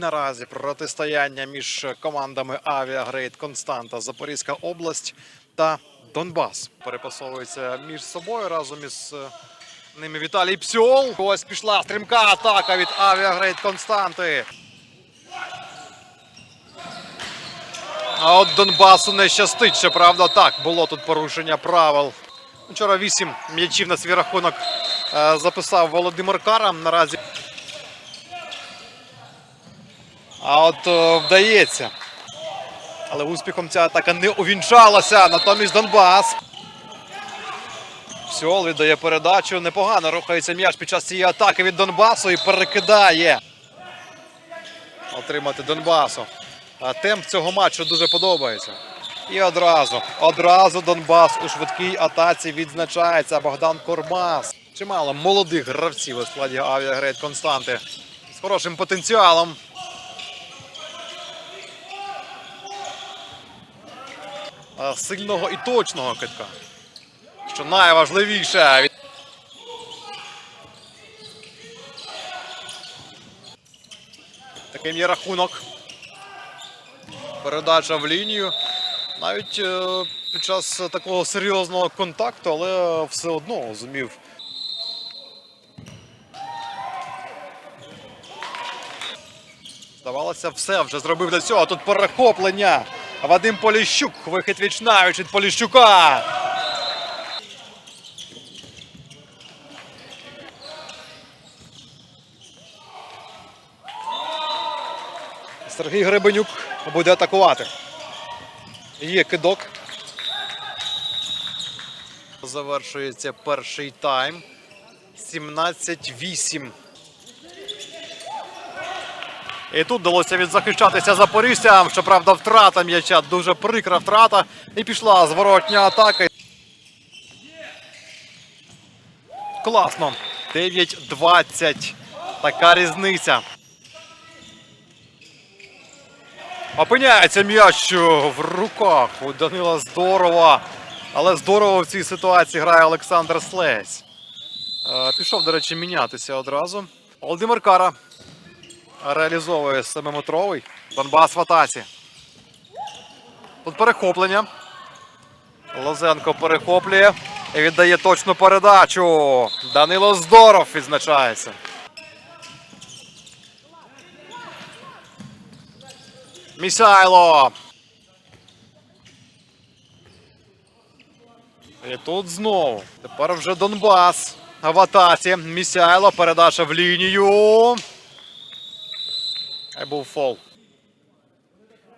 Наразі протистояння між командами Авіагрейд Константа, Запорізька область та Донбас перепасовуються між собою разом із е, ними Віталій Псьол. Ось пішла стрімка атака від Авіагрейд Константи. А от Донбасу не щастить, що правда так. Було тут порушення правил. Вчора вісім м'ячів на свій рахунок е, записав Володимир Кара. Наразі А от е, вдається. Але успіхом ця атака не увінчалася. Натомість Донбас. Сьол віддає передачу. Непогано рухається м'яч під час цієї атаки від Донбасу і перекидає. Отримати Донбасу. А темп цього матчу дуже подобається. І одразу, одразу Донбас у швидкій атаці відзначається. Богдан Кормас. Чимало молодих гравців у складі авіагрейд Константи з хорошим потенціалом. Сильного і точного китка. Що найважливіше. Таким є рахунок. Передача в лінію. Навіть е, під час такого серйозного контакту, але все одно зумів. Здавалося, все вже зробив для цього. Тут перехоплення. Вадим Поліщук. Вихід вічнавич від Поліщука. Сергій Гребенюк буде атакувати. Є кидок. Завершується перший тайм. 17-8. І тут вдалося відзахищатися запоріжцям. Щоправда, втрата м'яча, дуже прикра втрата. І пішла зворотня атака. Класно. 9-20. Така різниця. Опиняється м'яч в руках у Данила здорово. Але здорово в цій ситуації грає Олександр Слесь. Е, Пішов, до речі, мінятися одразу. Володимир Кара реалізовує семиметровий. Донбас в атаці. Тут перехоплення. Лозенко перехоплює і віддає точну передачу. Данило Здоров відзначається. Місайло. І тут знову. Тепер вже Донбас. В атаці. Місяйло. Передача в лінію. Хай був фол.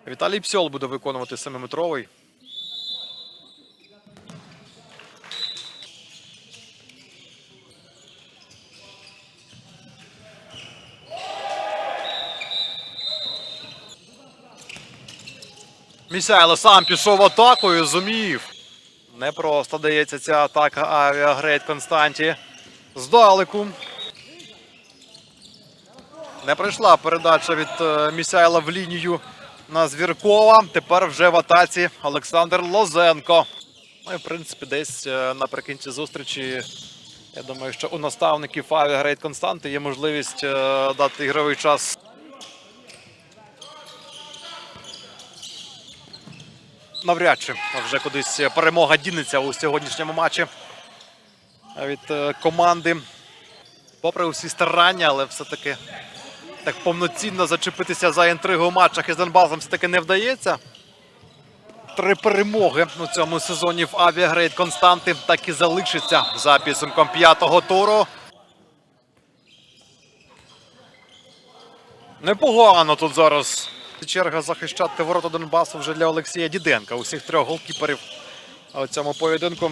Віталій Псьол буде виконувати 7-метровий. Місяйло сам пішов і зумів. Не просто дається ця атака авіагрейд Константі. Здалеку. Не прийшла передача від е, Місяйла в лінію на Звіркова. Тепер вже в атаці Олександр Лозенко. Ну і в принципі, десь е, наприкінці зустрічі. Я думаю, що у наставників Авіагрейд Константи є можливість е, дати ігровий час. Навряд чи вже кудись перемога дінеться у сьогоднішньому матчі від команди. Попри усі старання, але все-таки так повноцінно зачепитися за інтригу у матчах із Донбасом все-таки не вдається. Три перемоги у цьому сезоні в Авіагрейд Константи так і залишиться за підсумком п'ятого туру. Непогано тут зараз. Черга захищати ворота Донбасу вже для Олексія Діденка. Усіх трьох голкіперів у цьому поєдинку.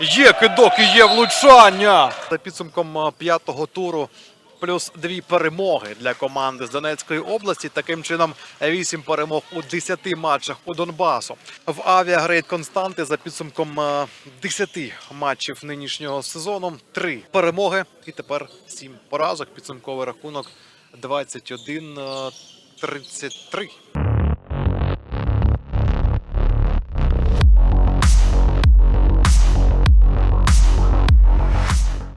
Є кидок і є влучання. За підсумком п'ятого туру плюс дві перемоги для команди з Донецької області. Таким чином, вісім перемог у 10 матчах у Донбасу. В авіагрейд Константи за підсумком а, 10 матчів нинішнього сезону. Три перемоги і тепер сім поразок. Підсумковий рахунок 21-33.